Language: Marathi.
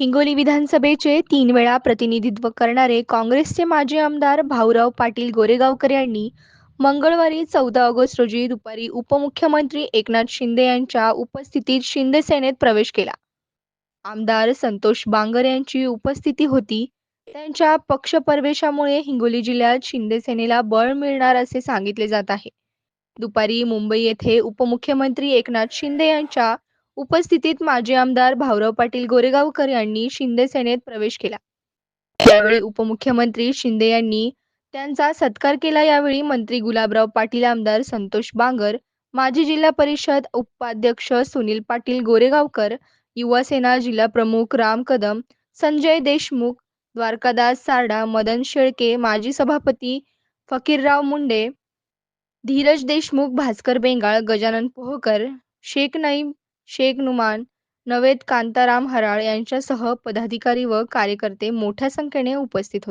हिंगोली विधानसभेचे तीन वेळा प्रतिनिधित्व करणारे काँग्रेसचे माजी आमदार भाऊराव पाटील गोरेगावकर यांनी मंगळवारी चौदा ऑगस्ट रोजी दुपारी उपमुख्यमंत्री एकनाथ शिंदे यांच्या उपस्थितीत शिंदे सेनेत प्रवेश केला. आमदार संतोष बांगर यांची उपस्थिती होती. त्यांच्या पक्षप्रवेशामुळे हिंगोली जिल्ह्यात शिंदे सेनेला बळ मिळणार असे सांगितले जात आहे. दुपारी मुंबई येथे उपमुख्यमंत्री एकनाथ शिंदे यांच्या उपस्थितीत माजी आमदार भाऊराव पाटील गोरेगावकर यांनी शिंदे सेनेत प्रवेश केला. यावेळी उपमुख्यमंत्री शिंदे यांनी त्यांचा सत्कार केला. यावेळी मंत्री गुलाबराव पाटील आमदार संतोष बांगर माजी जिल्हा परिषद उपाध्यक्ष सुनील पाटील गोरेगावकर युवा सेना जिल्हा प्रमुख राम कदम संजय देशमुख द्वारकादास सारडा मदन शेळके माजी सभापती फकीरराव मुंडे धीरज देशमुख भास्कर बेंगाळ गजानन पोहकर शेख नईम शेख नुमान नवेद कांताराम हराळ यांच्यासह पदाधिकारी व कार्यकर्ते मोठ्या संख्येने उपस्थित होते.